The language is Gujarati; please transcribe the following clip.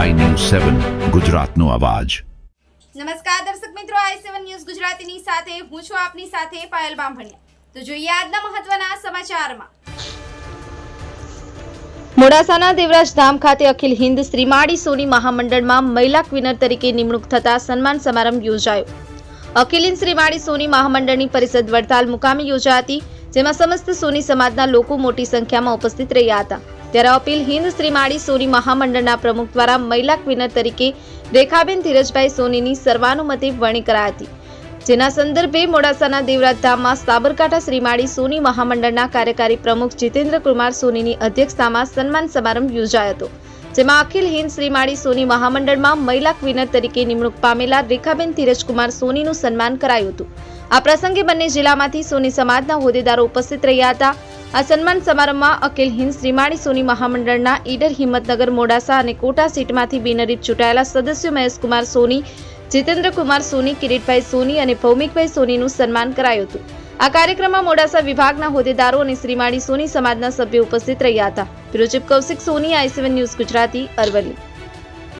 સેવન ગુજરાતનો અવાજ. નમસ્કાર દર્શક મિત્રો આઈ સેવન ન્યૂઝ ગુજરાતીની સાથે હું છું આપની સાથે પાયલ બામભણિયા. તો જોઈએ આજના મહત્વના સમાચારમાં. મોડાસાના દેવરાજ ધામ ખાતે અખિલ હિન્દ શ્રીમાળી સોની મહામંડળમાં મહિલા ક્વિનર તરીકે નિમણૂક થતા સન્માન સમારંભ યોજાયો. અખિલ હિન્દ શ્રીમાળી સોની મહામંડળની પરિષદ વડતાલ મુકામે યોજાઈ હતી જેમાં સમસ્ત સોની સમાજના લોકો મોટી સંખ્યામાં ઉપસ્થિત રહ્યા હતા. ત્યારે અપીલ હિન્દ શ્રીમાળી સોની મહામંડળના પ્રમુખ દ્વારા મહિલા ક્વિનર તરીકે રેખાબેન ધીરજભાઈ સોનીની સર્વાનુમતે વરણી કરાઈ હતી. જેના સંદર્ભે મોડાસાના દેવરાજધામમાં સાબરકાંઠા શ્રીમાળી સોની મહામંડળના કાર્યકારી પ્રમુખ જીતેન્દ્ર કુમાર સોનીની અધ્યક્ષતામાં સન્માન સમારંભ યોજાયો હતો. જેમાં અખિલ હિન્દ શ્રીમાળી સોની મહામંડળમાં મહિલા ક્વિનર તરીકે નિમણૂક પામેલા રેખાબેન ધીરજકુમાર સોનીનું સન્માન કરાયું હતું. આ પ્રસંગે બંને જિલ્લામાંથી સોની સમાજના હોદ્દેદારો ઉપસ્થિત રહ્યા હતા. આ સન્માન સમારંભમાં અખિલ હિન્દ શ્રીમાળી સોની મહામંડળના ઈડર હિંમતનગર મોડાસા અને કોટા સીટમાંથી બિનરીત ચૂંટાયેલા સદસ્યો મહેશકુમાર સોની જીતેન્દ્ર કુમાર સોની, કિરીટભાઈ સોની અને ભૌમિકભાઈ સોનીનું સન્માન કરાયું હતું. આ કાર્યક્રમમાં મોડાસા વિભાગના હોદ્દેદારો અને શ્રીમાળી સોની સમાજના સભ્યો ઉપસ્થિત રહ્યા હતા. Bureau Kaushik Soni, I news Gujarati, Aravalli.